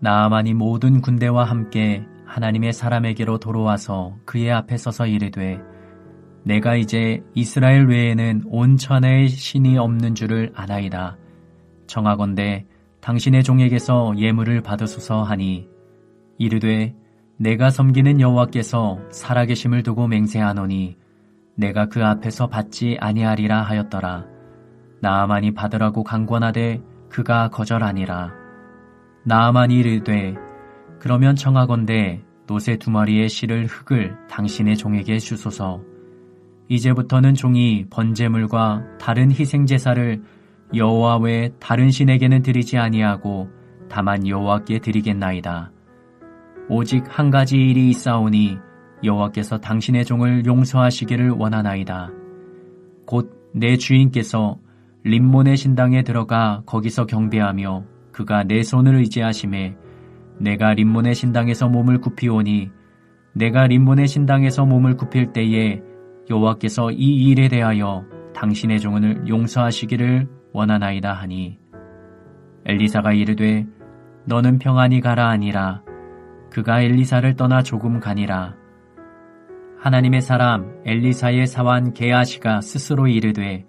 나아만이 모든 군대와 함께 하나님의 사람에게로 돌아와서 그의 앞에 서서 이르되 내가 이제 이스라엘 외에는 온 천하에 신이 없는 줄을 아나이다. 청하건대 당신의 종에게서 예물을 받으소서 하니 이르되 내가 섬기는 여호와께서 살아계심을 두고 맹세하노니 내가 그 앞에서 받지 아니하리라 하였더라. 나아만이 받으라고 강권하되 그가 거절하니라. 나아만이 이르되 그러면 청하건대 노새 두 마리의 실을 흙을 당신의 종에게 주소서. 이제부터는 종이 번제물과 다른 희생 제사를 여호와 외 다른 신에게는 드리지 아니하고 다만 여호와께 드리겠나이다. 오직 한 가지 일이 있사오니 여호와께서 당신의 종을 용서하시기를 원하나이다. 곧 내 주인께서 림몬의 신당에 들어가 거기서 경배하며 그가 내 손을 의지하심에 내가 림몬의 신당에서 몸을 굽히오니 내가 림몬의 신당에서 몸을 굽힐 때에 여호와께서 이 일에 대하여 당신의 종을 용서하시기를 원하나이다 하니 엘리사가 이르되 너는 평안히 가라 아니라 그가 엘리사를 떠나 조금 가니라. 하나님의 사람 엘리사의 사환 게하시가 스스로 이르되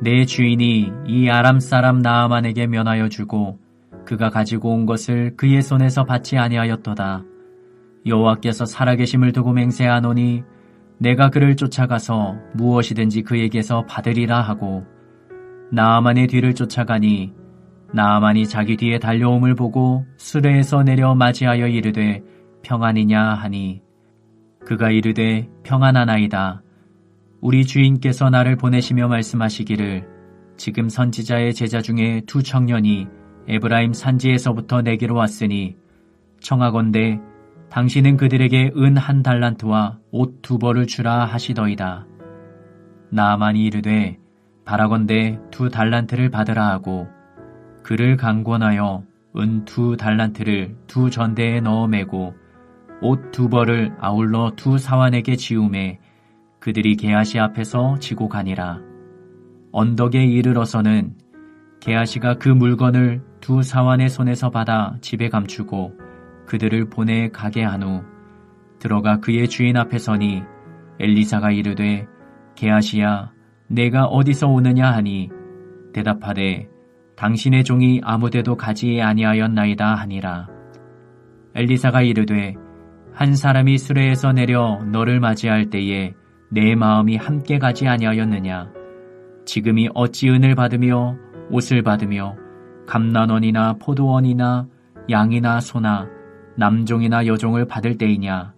내 주인이 이 아람 사람 나아만에게 면하여 주고 그가 가지고 온 것을 그의 손에서 받지 아니하였도다. 여호와께서 살아계심을 두고 맹세하노니 내가 그를 쫓아가서 무엇이든지 그에게서 받으리라 하고 나아만의 뒤를 쫓아가니 나아만이 자기 뒤에 달려옴을 보고 수레에서 내려 맞이하여 이르되 평안이냐 하니 그가 이르되 평안하나이다. 우리 주인께서 나를 보내시며 말씀하시기를 지금 선지자의 제자 중에 두 청년이 에브라임 산지에서부터 내게로 왔으니 청하건대 당신은 그들에게 은 한 달란트와 옷 두 벌을 주라 하시더이다. 나만이 이르되 바라건대 두 달란트를 받으라 하고 그를 강권하여 은 두 달란트를 두 전대에 넣어 매고 옷 두 벌을 아울러 두 사환에게 지우매 그들이 게하시 앞에서 지고 가니라. 언덕에 이르러서는 게하시가 그 물건을 두 사환의 손에서 받아 집에 감추고 그들을 보내 가게 한 후 들어가 그의 주인 앞에 서니 엘리사가 이르되 게하시야 내가 어디서 오느냐 하니? 대답하되 당신의 종이 아무데도 가지 아니하였나이다 하니라. 엘리사가 이르되 한 사람이 수레에서 내려 너를 맞이할 때에 내 마음이 함께 가지 아니하였느냐? 지금이 어찌 은을 받으며 옷을 받으며 감난원이나 포도원이나 양이나 소나 남종이나 여종을 받을 때이냐.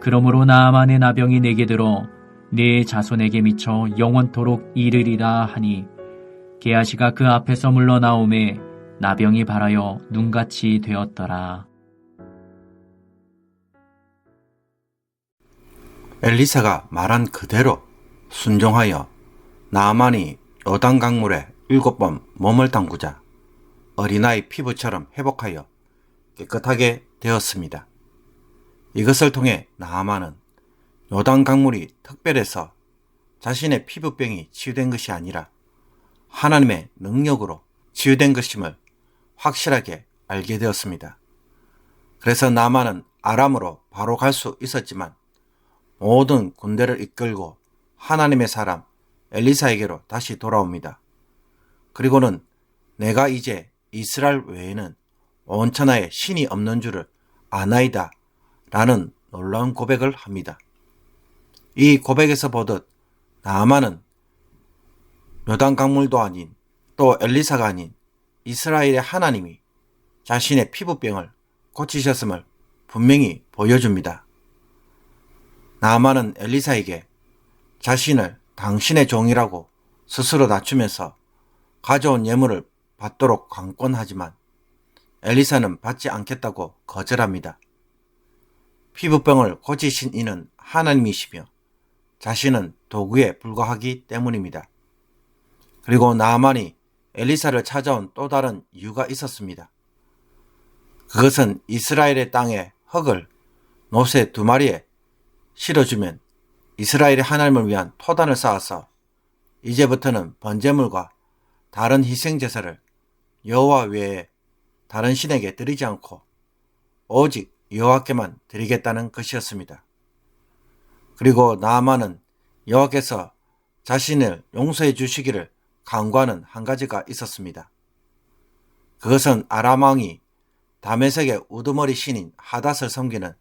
그러므로 나만의 나병이 내게 들어 네 자손에게 미쳐 영원토록 이르리라 하니 게하시가 그 앞에서 물러나오매 나병이 발하여 눈같이 되었더라. 엘리사가 말한 그대로 순종하여 나만이 요단 강물에 일곱 번 몸을 담그자 어린아이 피부처럼 회복하여 깨끗하게 되었습니다. 이것을 통해 나아만은 요단 강물이 특별해서 자신의 피부병이 치유된 것이 아니라 하나님의 능력으로 치유된 것임을 확실하게 알게 되었습니다. 그래서 나만은 아람으로 바로 갈 수 있었지만 모든 군대를 이끌고 하나님의 사람 엘리사에게로 다시 돌아옵니다. 그리고는 내가 이제 이스라엘 외에는 온 천하에 신이 없는 줄을 아나이다 라는 놀라운 고백을 합니다. 이 고백에서 보듯 나아만은 묘단 강물도 아닌 또 엘리사가 아닌 이스라엘의 하나님이 자신의 피부병을 고치셨음을 분명히 보여줍니다. 나아만은 엘리사에게 자신을 당신의 종이라고 스스로 낮추면서 가져온 예물을 받도록 강권하지만 엘리사는 받지 않겠다고 거절합니다. 피부병을 고치신 이는 하나님이시며 자신은 도구에 불과하기 때문입니다. 그리고 나만이 엘리사를 찾아온 또 다른 이유가 있었습니다. 그것은 이스라엘의 땅에 흙을 노새 두 마리에 실어주면 이스라엘의 하나님을 위한 토단을 쌓아서 이제부터는 번제물과 다른 희생 제사를 여호와 외에 다른 신에게 드리지 않고 오직 여호와께만 드리겠다는 것이었습니다. 그리고 나아만은 여호와께서 자신을 용서해 주시기를 간구하는 한 가지가 있었습니다. 그것은 아람 왕이 다메섹의 우두머리 신인 하닷을 섬기는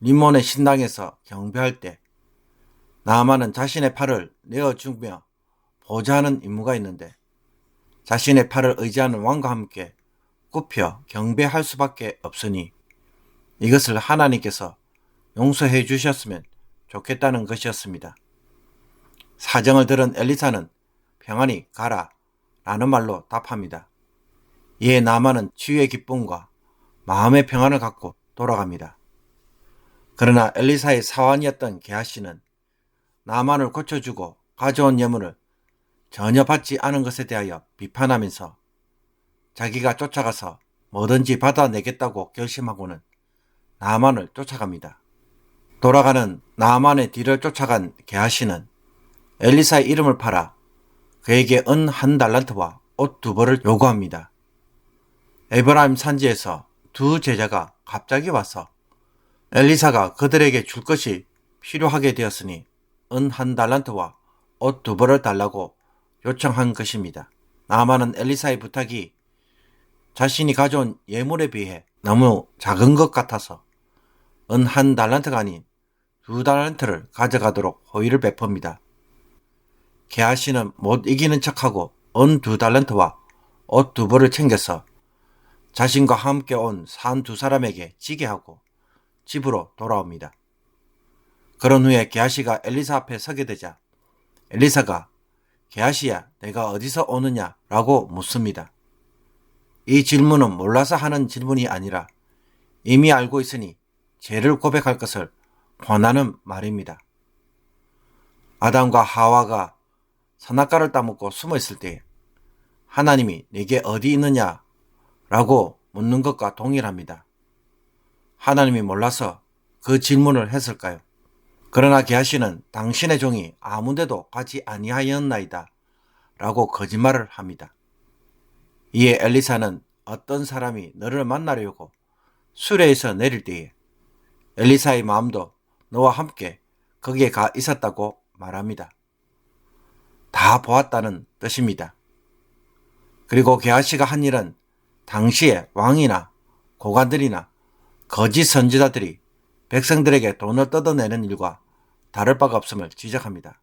림몬의 신당에서 경배할 때 나아만은 자신의 팔을 내어주며 보좌하는 임무가 있는데 자신의 팔을 의지하는 왕과 함께 굽혀 경배할 수밖에 없으니 이것을 하나님께서 용서해 주셨으면 좋겠다는 것이었습니다. 사정을 들은 엘리사는 평안히 가라 라는 말로 답합니다. 이에 나만은 치유의 기쁨과 마음의 평안을 갖고 돌아갑니다. 그러나 엘리사의 사환이었던 게하씨는 나만을 고쳐주고 가져온 예물을 전혀 받지 않은 것에 대하여 비판하면서 자기가 쫓아가서 뭐든지 받아내겠다고 결심하고는 나만을 쫓아갑니다. 돌아가는 나만의 뒤를 쫓아간 게하시는 엘리사의 이름을 팔아 그에게 은 한 달란트와 옷 두 벌을 요구합니다. 에브라임 산지에서 두 제자가 갑자기 와서 엘리사가 그들에게 줄 것이 필요하게 되었으니 은 한 달란트와 옷 두 벌을 달라고 요청한 것입니다. 나만은 엘리사의 부탁이 자신이 가져온 예물에 비해 너무 작은 것 같아서 은 한 달란트가 아닌 두 달란트를 가져가도록 호의를 베풉니다. 게하씨는 못 이기는 척하고 은 두 달란트와 옷 두 벌을 챙겨서 자신과 함께 온 산 두 사람에게 지게 하고 집으로 돌아옵니다. 그런 후에 게하시가 엘리사 앞에 서게 되자 엘리사가 게하시야 내가 어디서 오느냐 라고 묻습니다. 이 질문은 몰라서 하는 질문이 아니라 이미 알고 있으니 죄를 고백할 것을 권하는 말입니다. 아담과 하와가 선악과를 따먹고 숨어 있을 때 하나님이 내게 어디 있느냐 라고 묻는 것과 동일합니다. 하나님이 몰라서 그 질문을 했을까요? 그러나 게하시는 당신의 종이 아무데도 가지 아니하였나이다 라고 거짓말을 합니다. 이에 엘리사는 어떤 사람이 너를 만나려고 수레에서 내릴 때에 엘리사의 마음도 너와 함께 거기에 가 있었다고 말합니다. 다 보았다는 뜻입니다. 그리고 게하시가 한 일은 당시에 왕이나 고관들이나 거짓 선지자들이 백성들에게 돈을 뜯어내는 일과 다를 바가 없음을 지적합니다.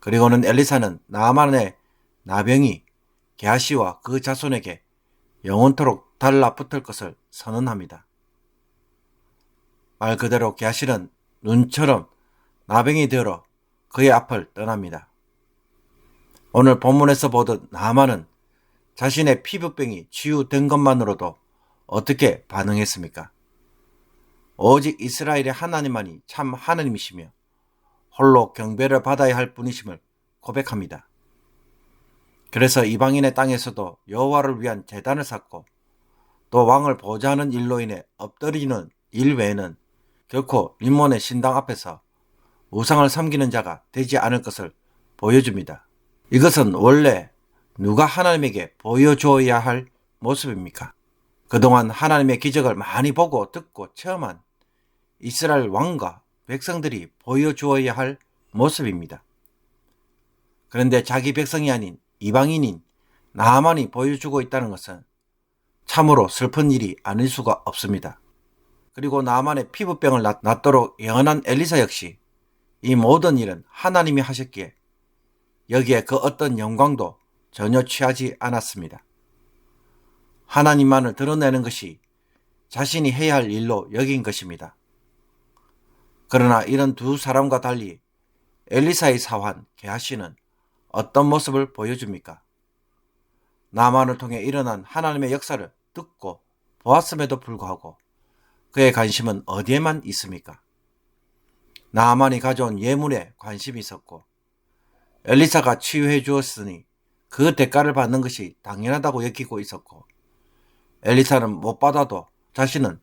그리고는 엘리사는 나만의 나병이 게하시와 그 자손에게 영원토록 달라붙을 것을 선언합니다. 말 그대로 게하시는 눈처럼 나병이 되어 그의 앞을 떠납니다. 오늘 본문에서 보듯 나만은 자신의 피부병이 치유된 것만으로도 어떻게 반응했습니까? 오직 이스라엘의 하나님만이 참 하나님이시며 홀로 경배를 받아야 할 분이심을 고백합니다. 그래서 이방인의 땅에서도 여호와를 위한 재단을 쌓고 또 왕을 보좌하는 일로 인해 엎드리는 일 외에는 결코 림몬의 신당 앞에서 우상을 섬기는 자가 되지 않을 것을 보여줍니다. 이것은 원래 누가 하나님에게 보여줘야 할 모습입니까? 그동안 하나님의 기적을 많이 보고 듣고 체험한 이스라엘 왕과 백성들이 보여주어야 할 모습입니다. 그런데 자기 백성이 아닌 이방인인 나만이 보여주고 있다는 것은 참으로 슬픈 일이 아닐 수가 없습니다. 그리고 나만의 피부병을 낫도록 예언한 엘리사 역시 이 모든 일은 하나님이 하셨기에 여기에 그 어떤 영광도 전혀 취하지 않았습니다. 하나님만을 드러내는 것이 자신이 해야 할 일로 여긴 것입니다. 그러나 이런 두 사람과 달리 엘리사의 사환 게하시는 어떤 모습을 보여줍니까? 나만을 통해 일어난 하나님의 역사를 듣고 보았음에도 불구하고 그의 관심은 어디에만 있습니까? 나만이 가져온 예물에 관심이 있었고 엘리사가 치유해 주었으니 그 대가를 받는 것이 당연하다고 여기고 있었고 엘리사는 못 받아도 자신은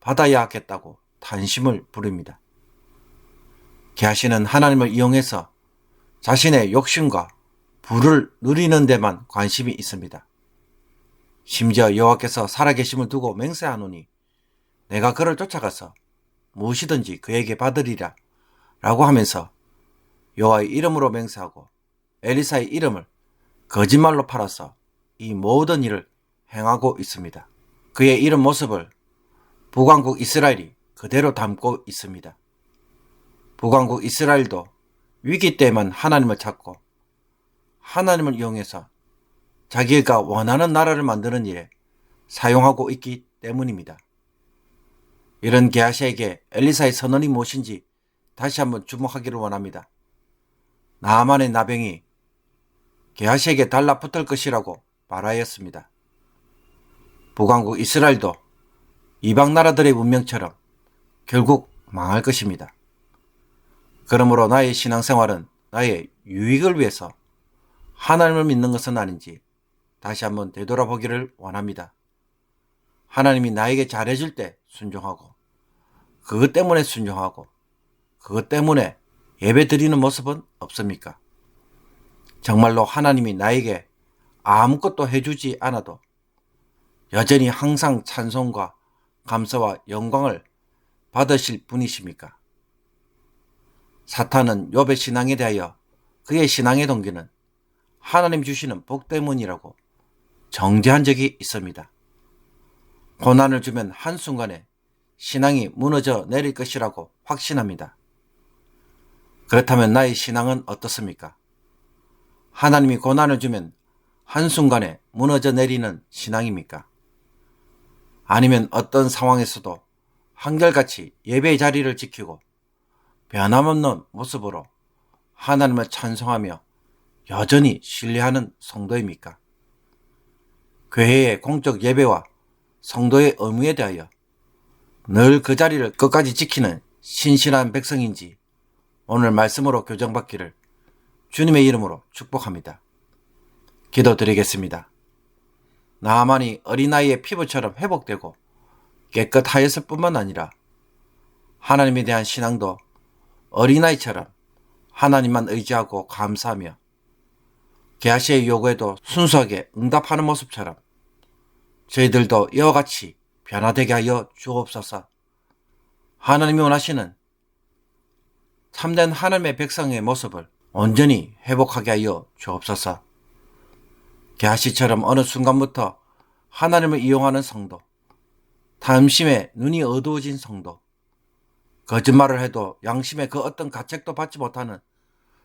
받아야 하겠다고 탄심을 부립니다. 게하시는 하나님을 이용해서 자신의 욕심과 부를 누리는 데만 관심이 있습니다. 심지어 여호와께서 살아계심을 두고 맹세하노니 내가 그를 쫓아가서 무엇이든지 그에게 받으리라 라고 하면서 여호와의 이름으로 맹세하고 엘리사의 이름을 거짓말로 팔아서 이 모든 일을 행하고 있습니다. 그의 이런 모습을 북왕국 이스라엘이 그대로 담고 있습니다. 북왕국 이스라엘도 위기 때만 하나님을 찾고 하나님을 이용해서 자기가 원하는 나라를 만드는 일에 사용하고 있기 때문입니다. 이런 게하시에게 엘리사의 선언이 무엇인지 다시 한번 주목하기를 원합니다. 나만의 나병이 게하시에게 달라붙을 것이라고 말하였습니다. 북왕국 이스라엘도 이방 나라들의 문명처럼 결국 망할 것입니다. 그러므로 나의 신앙생활은 나의 유익을 위해서 하나님을 믿는 것은 아닌지 다시 한번 되돌아보기를 원합니다. 하나님이 나에게 잘해줄 때 순종하고 그것 때문에 순종하고 그것 때문에 예배 드리는 모습은 없습니까? 정말로 하나님이 나에게 아무것도 해주지 않아도 여전히 항상 찬송과 감사와 영광을 받으실 분이십니까? 사탄은 욥의 신앙에 대하여 그의 신앙의 동기는 하나님 주시는 복 때문이라고 정죄한 적이 있습니다. 고난을 주면 한순간에 신앙이 무너져 내릴 것이라고 확신합니다. 그렇다면 나의 신앙은 어떻습니까? 하나님이 고난을 주면 한순간에 무너져 내리는 신앙입니까? 아니면 어떤 상황에서도 한결같이 예배의 자리를 지키고 변함없는 모습으로 하나님을 찬송하며 여전히 신뢰하는 성도입니까? 교회의 공적 예배와 성도의 의무에 대하여 늘 그 자리를 끝까지 지키는 신실한 백성인지 오늘 말씀으로 교정받기를 주님의 이름으로 축복합니다. 기도드리겠습니다. 나만이 어린아이의 피부처럼 회복되고 깨끗하였을 뿐만 아니라 하나님에 대한 신앙도 어린아이처럼 하나님만 의지하고 감사하며 게하시의 요구에도 순수하게 응답하는 모습처럼 저희들도 이와 같이 변화되게 하여 주옵소서. 하나님이 원하시는 참된 하나님의 백성의 모습을 온전히 회복하게 하여 주옵소서. 게하시처럼 어느 순간부터 하나님을 이용하는 성도, 탐심에 눈이 어두워진 성도, 거짓말을 해도 양심의 그 어떤 가책도 받지 못하는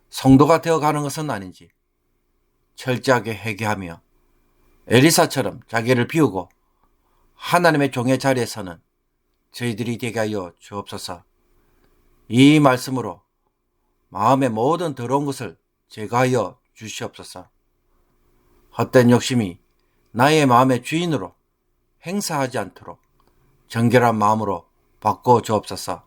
성도가 되어가는 것은 아닌지 철저하게 회개하며 엘리사처럼 자기를 비우고 하나님의 종의 자리에서는 저희들이 되게 하여 주옵소서. 이 말씀으로 마음의 모든 더러운 것을 제거하여 주시옵소서. 헛된 욕심이 나의 마음의 주인으로 행사하지 않도록 정결한 마음으로 바꿔 주옵소서.